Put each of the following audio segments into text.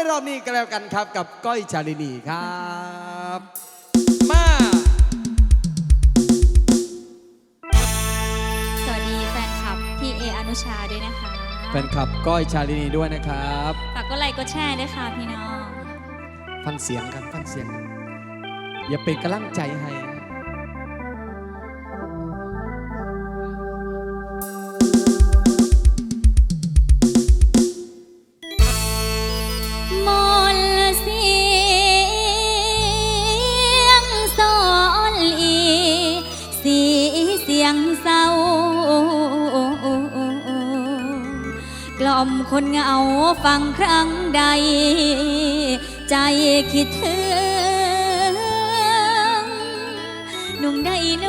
ในรอบนี้ก็แล้วกันครับ กับก้อยชาลินีครับ มาสวัสดีแฟนคลับพี่เออนุชาด้วยนะคะแฟนคลับก้อยชาลินีด้วยนะครับฝากก็ไลค์ก็แชร์ด้วยค่ะพี่น้อง ฟังเสียงกันฟังเสียงกันอย่าเป็นกำลังใจให้ กล่อมคนเหงาฟังครั้งใด ใจคิดถึงหนุ่มได้โน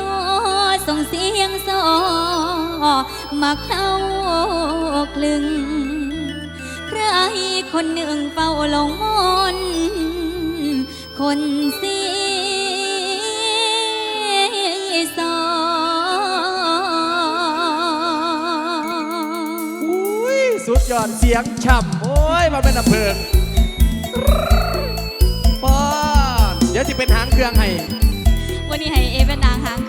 ส่งเสียงสอมาเข้าคลึงใครคนหนึ่งเฝ้าหลงมนคนสี ยอดเสียงฉ่ำโอ้ยมันเป็นอำเภอป้อนเดี๋ยวจะเป็นหางเครื่องให้วันนี้ให้เอเป็นนางหาง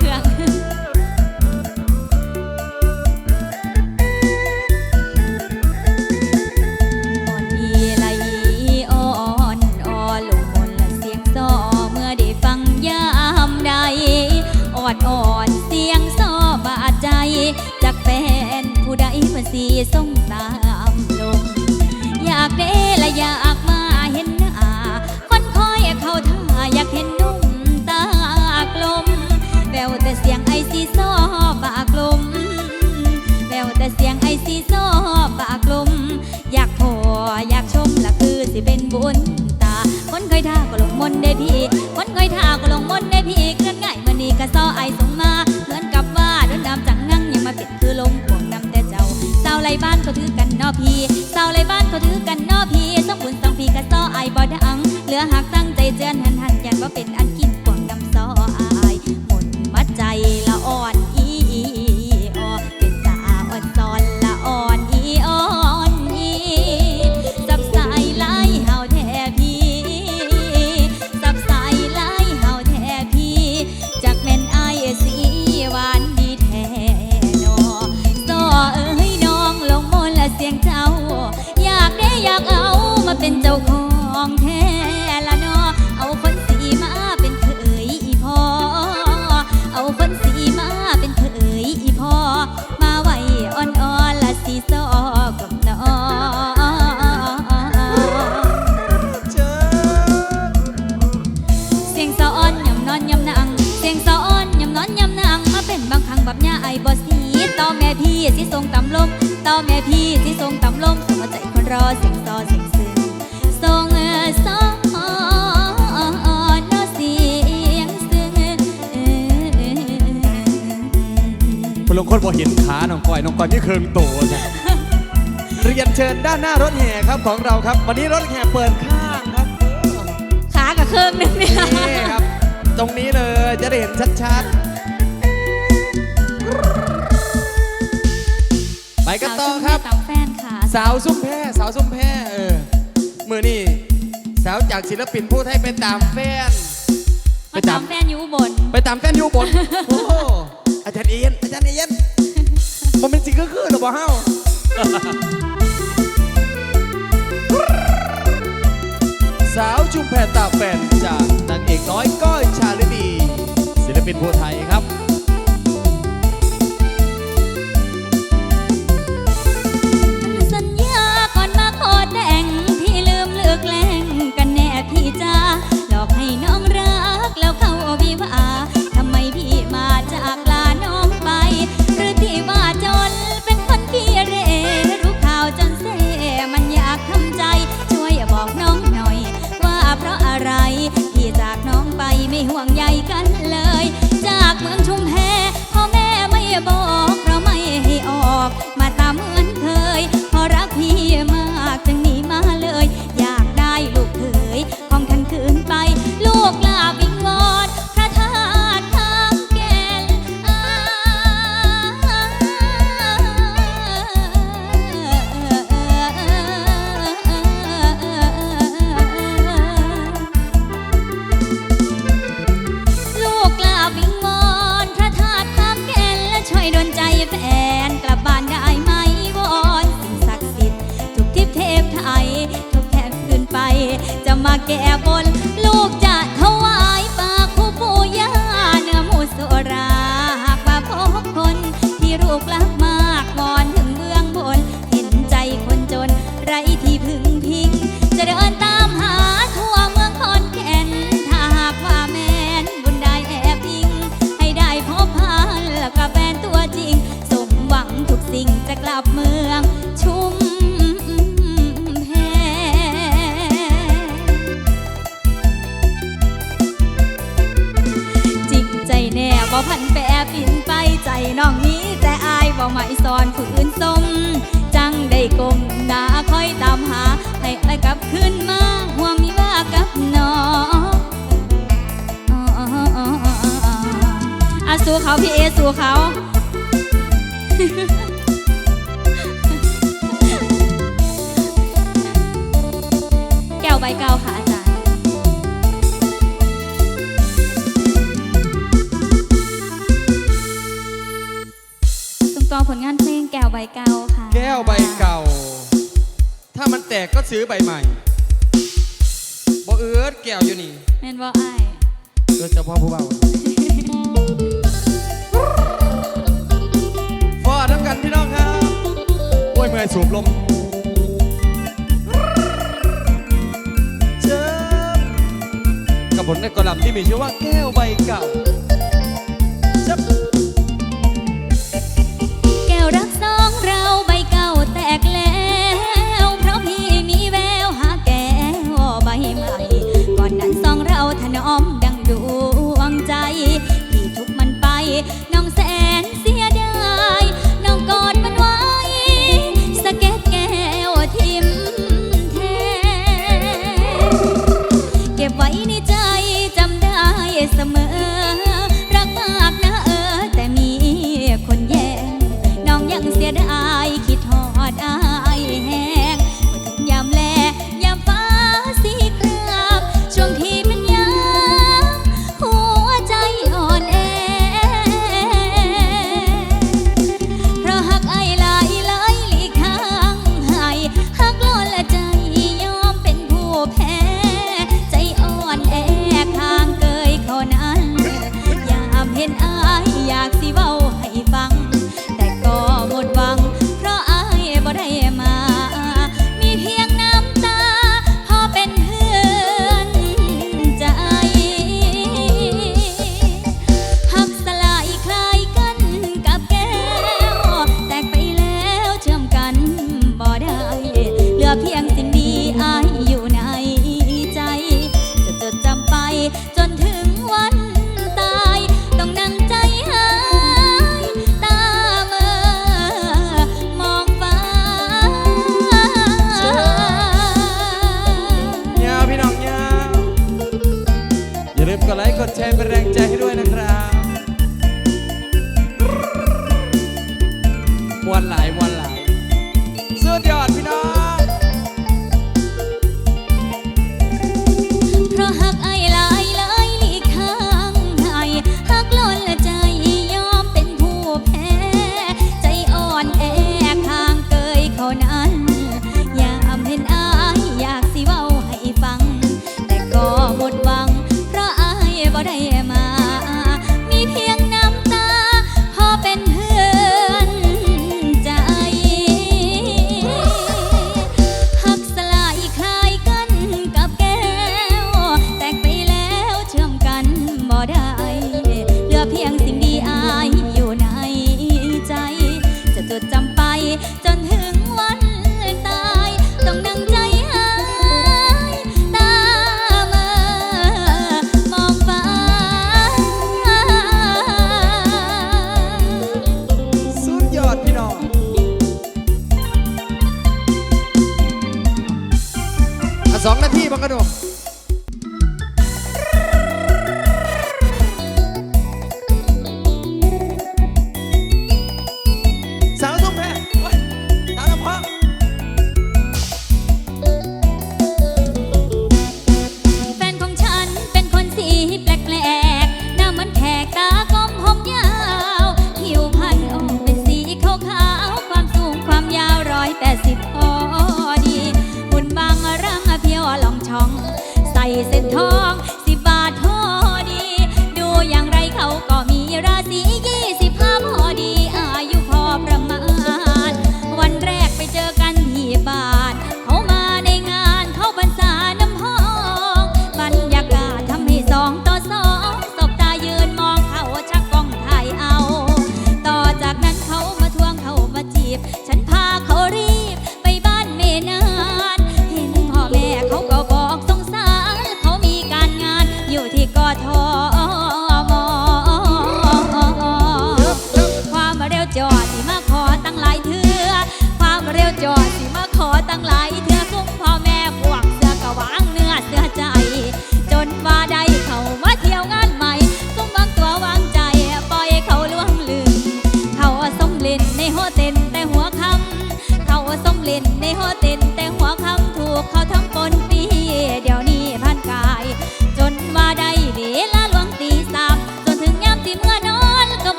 พี่สาวไรบ้านเขาถือกันนอพี่สองบุญสองพี่ก็ซ้อไอบ่ดังเหลือหักตั้งใจเจือนหันหัน คุณลงคนพอเห็นขาน้องก้อยน้องก้อยนี่เคืองโตจ้ะเรียนเชิญด้านหน้ารถแห่ครับของเราครับ วันนี้รถแห่เปิดข้างครับขากับเครื่องนึงเนี่ยนี่ครับ ตรงนี้เลยจะได้เห็นชัดๆ ไปกันต่อครับตามแฟนค่ะ สาวซุ้มแพสาวซุ้มแพเออมือนี่สาวจากศิลปินผู้ไทยไปตามแฟนมาตามแฟนอยู่อุบน ไปตามแฟนอยู่บน โอ้โห อาจารย์เอียนอาจารย์เอียนมันเป็นสิ่งก็คือหรือเปล่าเฮ้าสาวชุมแพตาแฟนจากนางเอกน้อยก้อยชาลินีศิลปินผู้ไทยครับ สอนผู้อื่นสม จังได้กลมดาคอยตามหา ให้ไอ้กลับขึ้นมาหัวมีว่ากับน้องอาสู้เขาพี่เอสู้เขาแก้วใบเก่า ตกก็ซื้อใบใหม่บอเอื้อแก้วอยู่นี่แม่นบอไอยโดยเฉพ่อผู้เบาฟอทั้งกันพี่น้องครับโอ้ยเมื่อยสูบลมเจอกับบทในกอลับที่มีชื่อว่าแก้วใบเก่า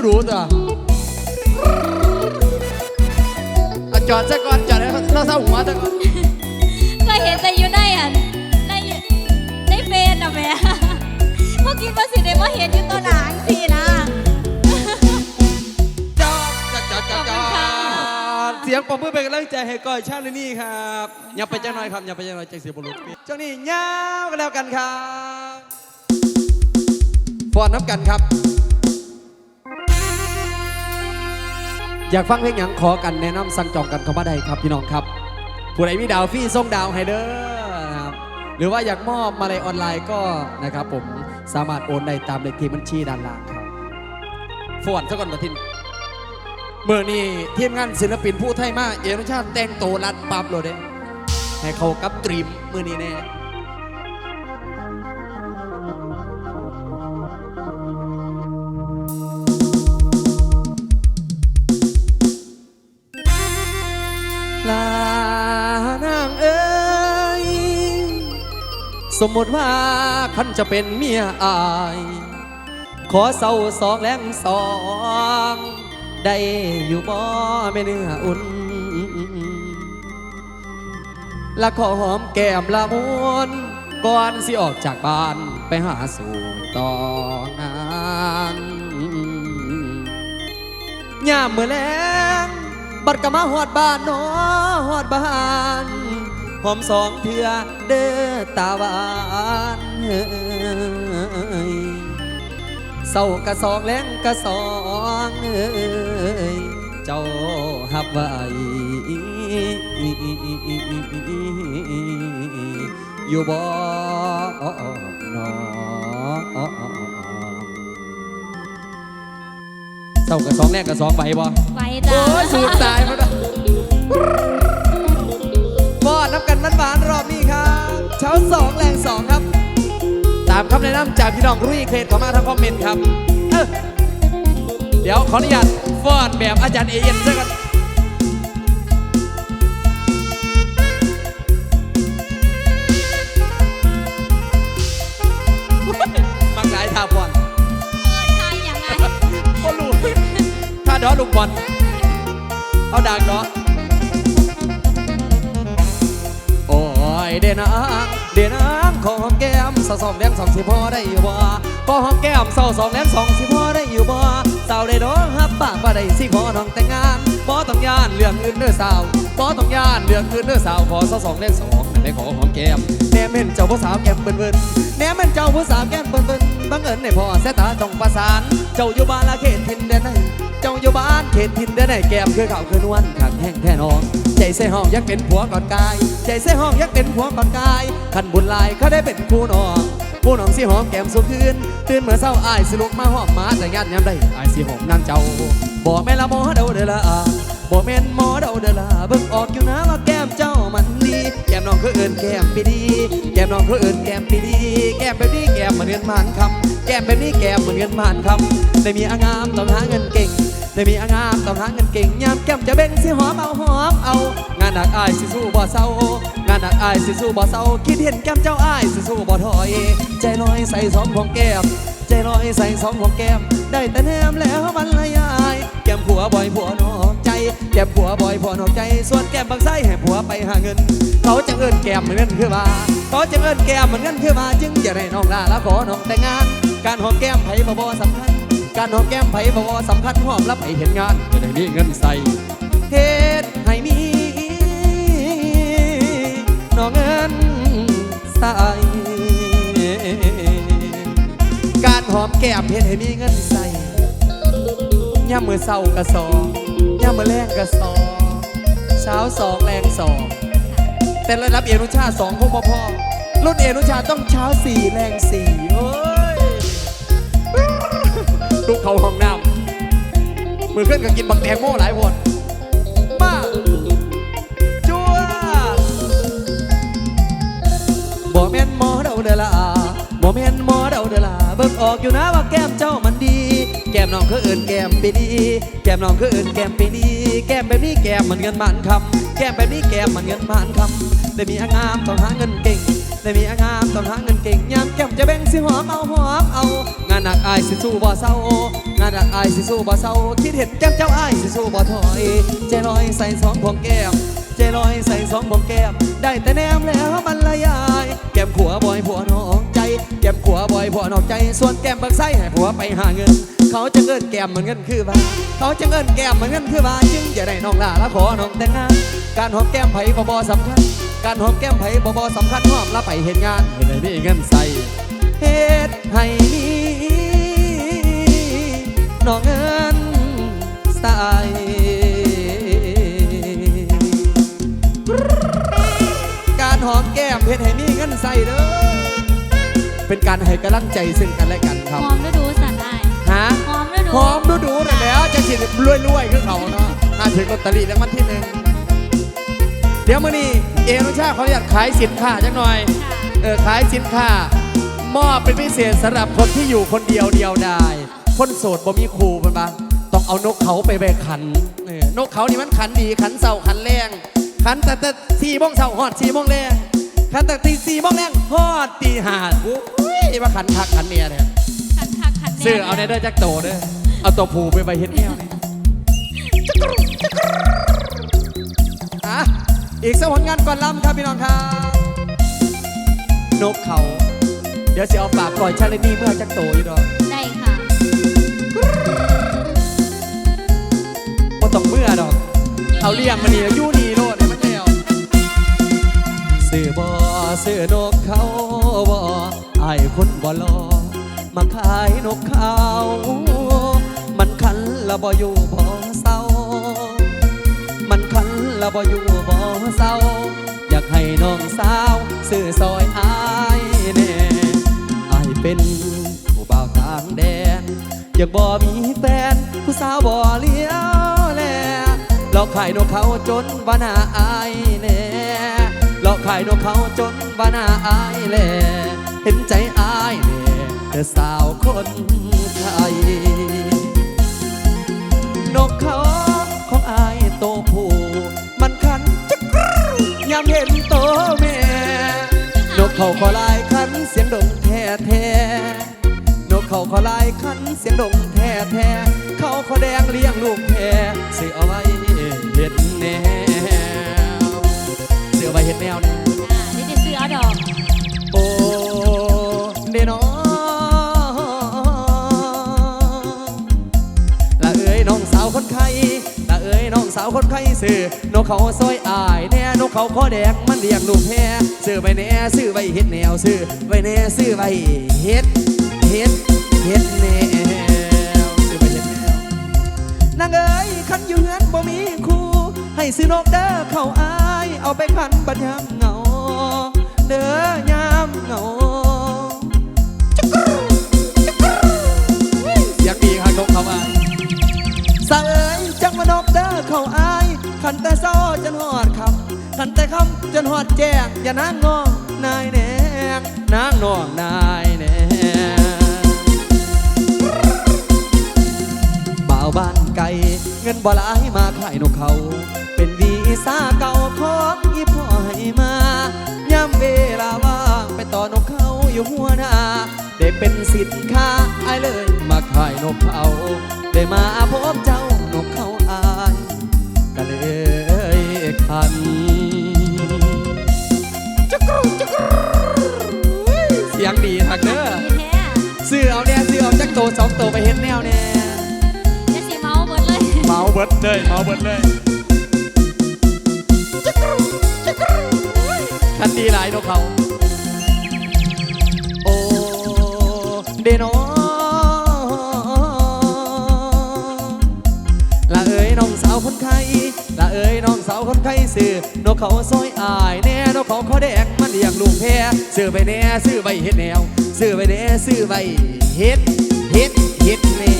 ต้องมีลงแสนดูๆตัวเอาจอดซะก่อนจอดให้เราเศร้าหัวซะก่อนก็เห็นแต่อยู่ในอะในในเฟซอะแม่พวกคิดว่าสิได้มาเห็นอยู่ตัวหนังสินะ จอดจอดจอดจอดจอขอบคุณค่ะดเสียงปรบมือเป็นกำลังใจให้ก้อยชาลินี่ครับอย่าไปจังหน่อยครับอย่าไปจังหน่อยใจเสียบุรุษช่วงนี้ยาวกันแล้วกันครับฟอนน้ำกันครับ อยากฟังเพลงหยังขอกันแนะนำสั่งจองกันเข้ามาได้ครับพี่น้องครับ ผู้ใดมีดาวฟรี่ส่งดาวให้เด้อนะครับหรือว่าอยากมอบมาลัยออนไลน์ก็นะครับผมสามารถโอนได้ตามเลขที่บัญชีด้านล่างครับฟอนซะก่อนมาทินเมื่อนี้ทีมงานศิลปินผู้ไทยมากเอรุชาติแต่งโตรัดปับเลยเด้ให้เขากับตรีมมือนี้แน่ สมมติว่าคันจะเป็นเมียอาย ขอเศร้าสองแรงสอง ได้อยู่บ่ไม่เนื้ออุ่น และขอหอมแก้มละมุนก่อนสิออกจากบ้านไปหาสู่ต่องานยามเมื่อแลงบัดกะมาหอดบ้านเนอหอดบ้าน หอมสองเถื่อเด้อตาหวานเฮ้ยเศร้ากะสองแรงกะสองเอ้ยเจ้าหับไว้อยู่บ่นอเศร้ากะสองแรงกะสองไหวบ่ไปจ้าโอ้ยสูดตายมาแล้ว สองแรงสองครับ ตามคำแนะนำจากพี่น้องรุ่ยเครดเข้ามาทางคอมเมนต์ครับเอ้อเดี๋ยวขออนุญาตฟ้อนแบบอาจารย์เอเย็นซะก่อนมักหลายท่าฟ้อนเออทายอย่างไรก็รู้ท่าดอลูกบอลเอาดังดอโอ้ยเดนาง เดนางขอหอมแก้มสาวสองแดงสองสิพอได้อยู่บ่ขอหอมแก้มสาวสองแดงสองสิพอได้อยู่บ่สาวได้ดอฮับปากบ่ได้สิพอน้องแต่งงานบ่ต้องย่านเรื่องอื่นเด้อสาวบ่ต้องย่านเรื่องอื่นเด้อสาวขอสาวสองแดงสองได้ขอหอมแก้มแนมเห็นเจ้าผู้สาวแก้มเบิ่นเบิ่นแนมเห็นเจ้าผู้สาวแก้มเบิ่นเบิ่นบังเอิญในพ่อแสตาต้องประสาน เจ้าอยู่บ้านละเขตทินเดนไหนเจ้าอยู่บ้านเขตทินเดนไหนแก้มคือเขาคือนวลขังแห้งแท่นอง ใจใส่ห้องอยักเป็นผัวก่อนกาย ใจใส่ห้องอยักเป็นผัวก่อนกายขันบุญลายเขาได้เป็นคู่น้องผู้น้องสิหอมแก้มสุคืนตื่นเมื่อเช้าอายสิลุกมาหอมมาแต่ยันยามใดอายสิหอมนางเจ้าบอกแม่ละหมอเดาเดอละอาบอกแม่นหมอเดาเดอละเบิ่งออกอยู่นะว่าแก้มเจ้ามันดีแก้มน้องคือเอินแก้มปีดีแก้มน้องคือเอินแก้มปีดีแก้มแบบนี้แก้มเหมือนเงินมานคำแก้มแบบนี้แก้มเหมือนเงินมานคำได้มีอางามต้องหาเงินเก่ง ได้มีอางามต้องหาเงินเก่งยามแก้มจะเบ่งสิหอมเอาหอมเอา งานหนักอายสิสู้บ่เศร้างานหนักอายสิสู้บ่เศร้าคิดเห็นแก้มเจ้าอายสิสู้บ่ถอย ใจลอยใส่สองของแก้มใจลอยใส่สองของแก้ม ได้แต่แนมแล้วบรรยายแก้มผัวบ่อยผัวนอกใจแก้มผัวบ่อยผัวนอกใจส่วนแก้มบางไส้ให้ผัวไปหาเงิน เขาจะเอิ้นแก้มเหมือนเงินคือมาเขาจะเอิ้นแก้มเหมือนเงินคือมาจึงจะได้น้องลาแล้วขอน้องแต่งงาน การหอมแก้มไผ่บ่บ่สำคัญ การหอมแก้มไผ่บ่บ่สำคัญหอมรับไปเห็นงานจะได้มีเงินใส่เฮ็ดให้มีน้องเงินใส่การหอมแก้มเฮ็ดให้มีเงินใส่ย่ามมือเศร้ากระสองย่ามมือแรงกระสองเช้าสองแรงสองแต่ระดับเอนุชาสองคงบ่พอรุ่นเอนุชาต้องเช้าสี่แรงสี่โอ้ ลูกเขาห้องน้ำมือขึ้นก็กินบักแตงโมหลายคนมาจัวบ่แม่นหมอเดาเดอละบ่แม่นหมอเดาเดอละเบิกออกอยู่นะว่าแก้มเจ้ามันดี แก้มน้องคือเอินแก้มไปดี แก้มน้องคือเอินแก้มไปดี แก้มแบบนี้แก้มมันเงินมันคำแก้มแบบนี้แก้มมันเงินมันคำได้มีอางามต้องหาเงินเก่ง ได้มีอางามต้องหาเงินเก่งยามแก้มจะแบ่งสิหอมเอาหอมเอา งานหนักอายสิสู้บ่เศร้างานหนักอายสิสู้บ่เศร้าคิดเห็นแก้มเจ้าอายสิสู้บ่ถอยใจลอยใส่สองพวงแก้มใจลอยใส่สองบงแก้มได้แต่แนมแล้วบรรลยายแก้มขัวบ่อยผัวนอกใจแก้มขัวบ่อยผัวนอกใจ ส่วนแก้มบิกไส้ให้ผัวไปหาเงิน เขาจะเงินแก้มเหมือนเงินคือว่าเขาจะเงินแก้มเหมือนเงินคือว่าจึงจะได้น้องลาและขอน้องแต่งงานการหอมแก้มไผ่บ่บ่สำคัญ การหอมแก้มไผ่บ่บ่สำคัญหอมแล้วไปเห็นงานเห็นไหมมีเงินใส่เฮ็ดให้มีน้องเงินใส่การหอมแก้มเพชรให้มีเงินใส่เด้อเป็นการให้กำลังใจซึ่งกันและกันคหรับอมฤดูสันไอายฮะหอมฤดูหอมดูดูๆหน่อยแล้วจะสิรวยรวยๆคือเขาเนาะมาถึงลอตเตอรี่รางวัลที่หนึ่งเดี๋ยวมื้อนี้ เอนุชาเขาอยากขายสินค้าจังหน่อยค่ะเออขายสินค้ามอบเป็นพิเศษสำหรับคนที่อยู่คนเดียวเดียวได้คนโสดบ่มีครูเป็นปะต้องเอานกเขาไปไปขันเออนกเขานี่มันขันดีขันเสาขันแรงขันแต่แต่สี่โมงเสาหอดสี่โมงแรงขันแต่ตีสี่โมงแรงหอดตีห้าโอ้ยมาขันคักขันเมียเนี่ยขันคักขันแน่ซื้อเอาในเด้อจักโตเด้อเอาตัวผูไปไปเฮ็ดแนวนี่อ่ อีกสักผลงานก่อนลำครับพี่น้องครับนกเขา เดี๋ยวจะเอาปากปล่อยชาเลนี่เมื่อจักโตอยู่ดอกได้ค่ะว่าต้องเมื่อดอก เอาเลี้ยงมานี่อยู่นี่โลดให้มันแล้วซื้อบ่ซื้อนกเขาบ่ไอ้ายคนบ่รอมาขายนกเขา มันคันละบ่อยู่บ่ ละบ่อยู่บ่เศร้า อยากให้น้องสาวซื้อซอยอายแน่อายเป็นผู้บ่าวต่างแดนอยากบ่มีแฟนผู้สาวบ่เลี้ยวแลหลอกขายนกเขาจนว่าหน้าอายแน่หลอกขายนกเขาจนว่าหน้าอายแลเห็นใจอายแน่เธอสาวคนไทยนกเขาของอายโตผู้ ยามเห็นโตแม่นกเขาขอลายคันเสียงดงแท้แท้นกเขาขอลายคันเสียงดงแท้แท้เขาขอแดงเลี้ยงลูกแพ้ซื้อเอาไว้เห็ดแนวซื้อเอาไว้เห็ดแนวเนี่ยอ่านี่จะซื้อเอาดอกโอ้เดนอละเอ้ยน้องสาวคนไข้ละเอ้ยน้องสาวคนไข้ซื้อนกเขาซอยอายแน่นกเขาขอแดงมันเลี้ยงลูกแพ้ซื้อไว้แน่ซื้อไว้เฮ็ดแนวซื้อไว้แน่ซื้อไว้เฮ็ดเฮ็ดเฮ็ดแนวซื้อไว้เฮ็ดแนวนางเอ้ยคันอยู่เฮือนบ่มีคู่ให้ซื้อนกเด้อเข้าอายเอาไปขันบัดยามเหงาเด้อยามเหงาเสียงดีครับนกเขาอายสะเอ๋ยจังมานก เขาอายขันแต่เศร้าจนหอดคำขันแต่คำจนหอดแจ้งอย่านางงองนายแนงนางนองนายแนงบ่าวบ้านไก่เงินบ่หลายมาขายนกเขา เป็นวีซ่าเก่าของอีพ่อให้มาย่ำเวลาว่างไปต่อนกเขาอยู่หัวหน้าได้เป็นสินค้าไอเลยมาขายนกเขาได้มาพบเจ้า ซื้อเอาจักโตสองโตไปเห็นแนวเนี่ยจะสิเมาเบิดเลยเมาเบิดเลยเมาเบิดเลยจักรูจักรูคันดีหลายนกเขา โอ้เดโนละเอ๋ยน้องสาวคนไข้ละเอ๋ยน้องสาวคนไข้ซื้อนกเขาซอยอายแน่นกเขาเขาแดงมันเรียกลูกแพรซื้อไปแน่ซื้อไปเฮ็ดแนวซื้อไปแน่ซื้อไปเฮ็ด เฮ็ดเฮ็ดแน่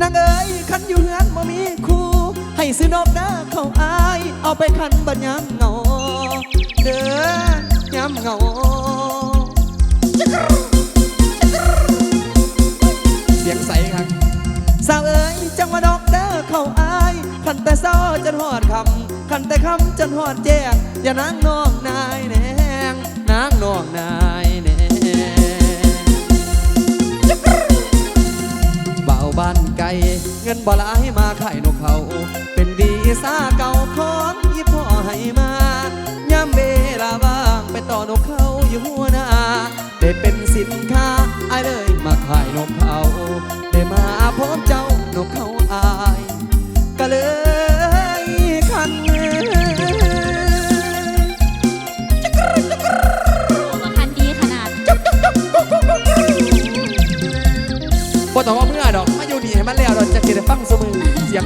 นางเอ๋ยขันอยู่เฮือนบ่มีคู่ให้ซื้อนกนะเขาอาย เอาไปขันบัดยามเงาเด้อยามเงาเสียงใสครับสาวเอ๋ยจังว่าดอกเด้อเขาอายขันแต่เศร้าจนหอดคำขันแต่คำจนหอดแจ้งอย่านางนองนายแนงนางนองนาย บ้านไกลเงินบ่หลายมาขายนกเขา เป็นวีซ่าเก่าของ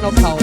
บ่ต้